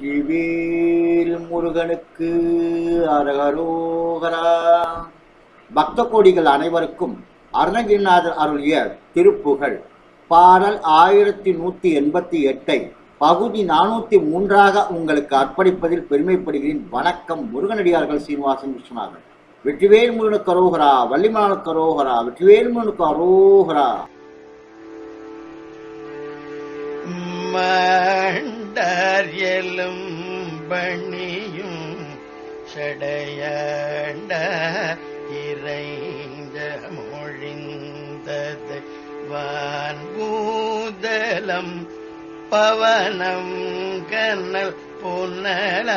வெற்றிவேல் முருகனுக்கு அரகரோகரா. பக்த கோடிகள் அனைவருக்கும் அருணகிரிநாதர் அருளிய திருப்புகழ். பாடல் ஆயிரத்தி நூற்றி எண்பத்தி எட்டை பகுதி நானூற்றி மூன்றாக உங்களுக்கு அர்ப்பணிப்பதில் பெருமைப்படுகிறேன். வணக்கம் முருகனடியார்கள் சீனிவாசன் விஸ்வநாதன். வெற்றிவேல் முருகனுக்கு அரோகரா வள்ளிமலனுக்கு அரோகரா வெற்றிவேல் முருகனுக்கு அரோகரா. மண்டரியலும் பணியும் சடையண்ட இறைந்த மொழிந்தது. வான்பூதலம் பவனம் கண்ணல் புனல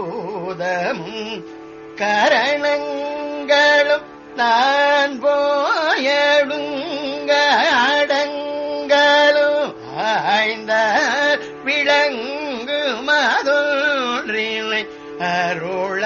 வான்பூதமும் கரணங்களும் நான் போயடுங்க அடங்களும் ஆய்ந்த விளங்கு மதொன்றினை அருள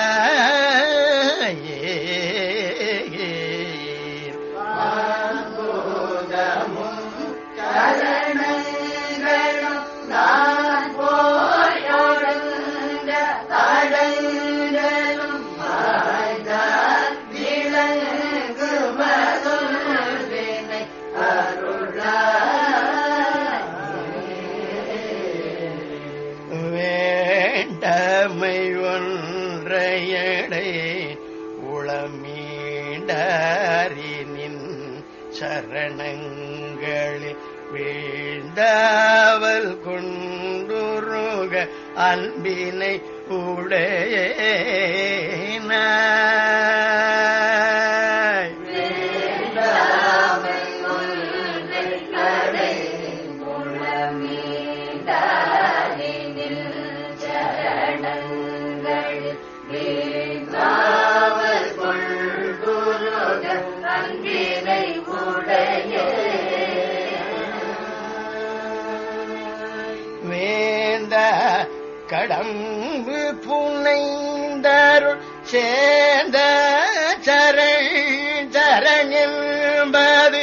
உளமீண்டறினின் சரணங்களில் வீழ்ந்தாவல் கொண்டுருக அன்பினை உடைய. வேந்த கடம்பு புனைந்தருள் சேர்ந்த சரண் சரண் என்பது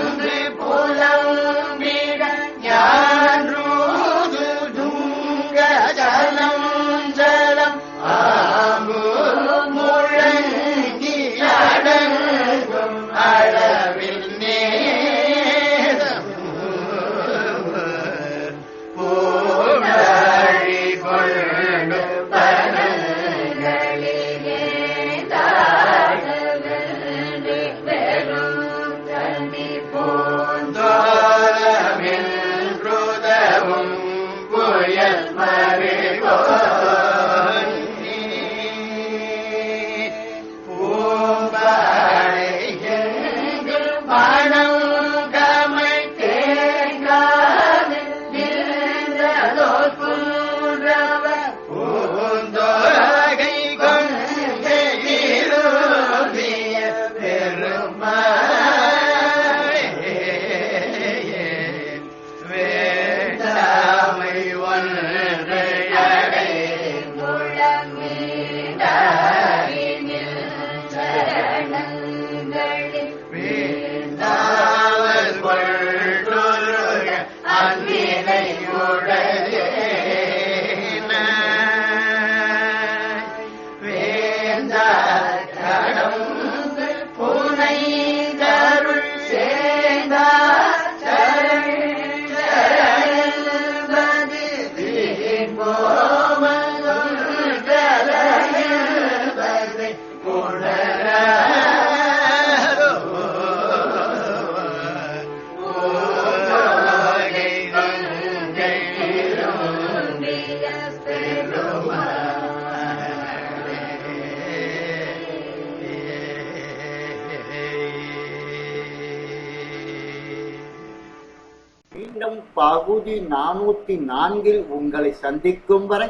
மீண்டும் பகுதி நானூத்தி நான்கில் உங்களை சந்திக்கும் வரை